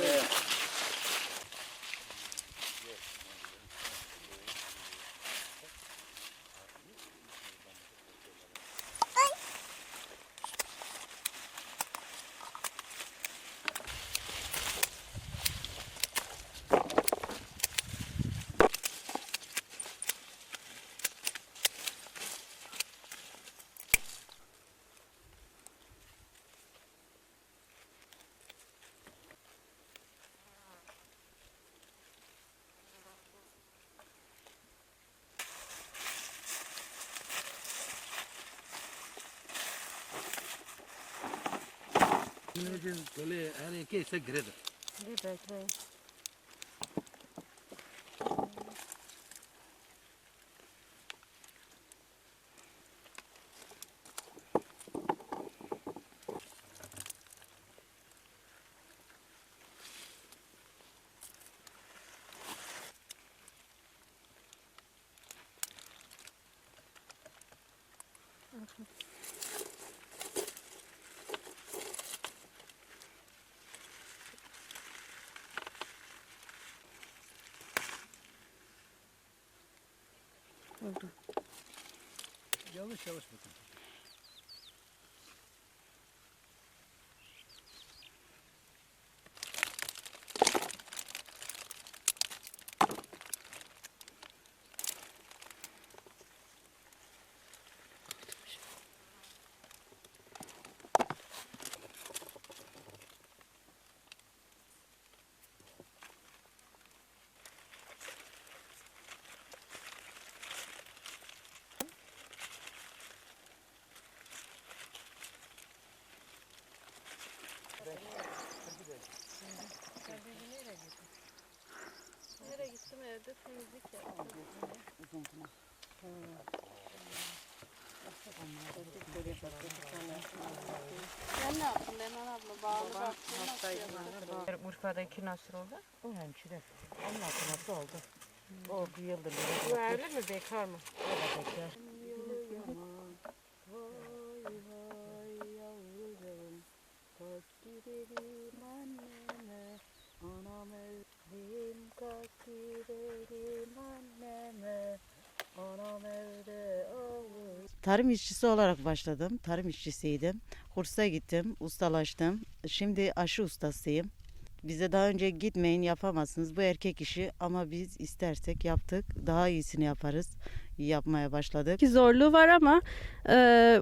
Gracias. imagem qual é a área que é sagrada. Thank you. Yavaş yavaş bakın. Evde temizlik yaptım. Sen ne yaptın Leman abla? Bağlı baktın nasıl yaptın? Urfa'daki nasıl oldu? O hemşire. Onun hatırası oldu. O bir yıldır Bu evli mi bekar mı? bekar. Tarım işçisi olarak başladım. Tarım işçisiydim. Kursa gittim, ustalaştım. Şimdi aşı ustasıyım. Bize daha önce gitmeyin yapamazsınız bu erkek işi ama biz istersek yaptık. Daha iyisini yaparız. Yapmaya başladık. Ki zorluğu var ama e,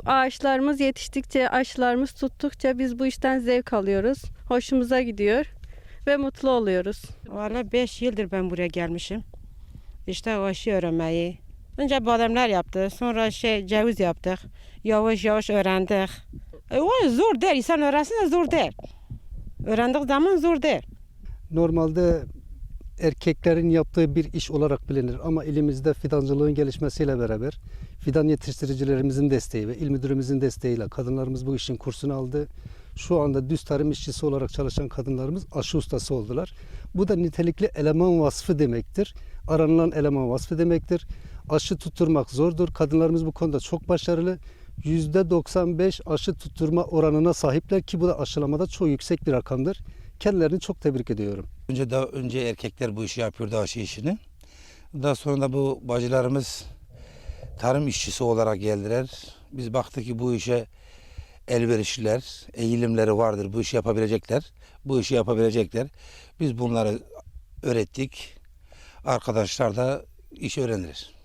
ağaçlarımız yetiştikçe, aşılarımız tuttukça biz bu işten zevk alıyoruz. Hoşumuza gidiyor ve mutlu oluyoruz. Valla 5 yıldır ben buraya gelmişim. İşte aşı öğrenmeyi. Önce bademler yaptı. Sonra şey ceviz yaptık. Yavaş yavaş öğrendik. E, o zor değil. İnsan öğrensin de zor değil. Öğrendik zaman zor değil. normalde erkeklerin yaptığı bir iş olarak bilinir ama elimizde fidancılığın gelişmesiyle beraber fidan yetiştiricilerimizin desteği ve il müdürümüzün desteğiyle kadınlarımız bu işin kursunu aldı. Şu anda düz tarım işçisi olarak çalışan kadınlarımız aşı ustası oldular. Bu da nitelikli eleman vasfı demektir. Aranılan eleman vasfı demektir. Aşı tutturmak zordur. Kadınlarımız bu konuda çok başarılı. %95 aşı tutturma oranına sahipler ki bu da aşılamada çok yüksek bir rakamdır. Kendilerini çok tebrik ediyorum. Önce daha önce erkekler bu işi yapıyordu aşı işini. Daha sonra da bu bacılarımız tarım işçisi olarak geldiler. Biz baktık ki bu işe elverişliler, eğilimleri vardır. Bu işi yapabilecekler. Bu işi yapabilecekler. Biz bunları öğrettik. Arkadaşlar da iş öğrenir.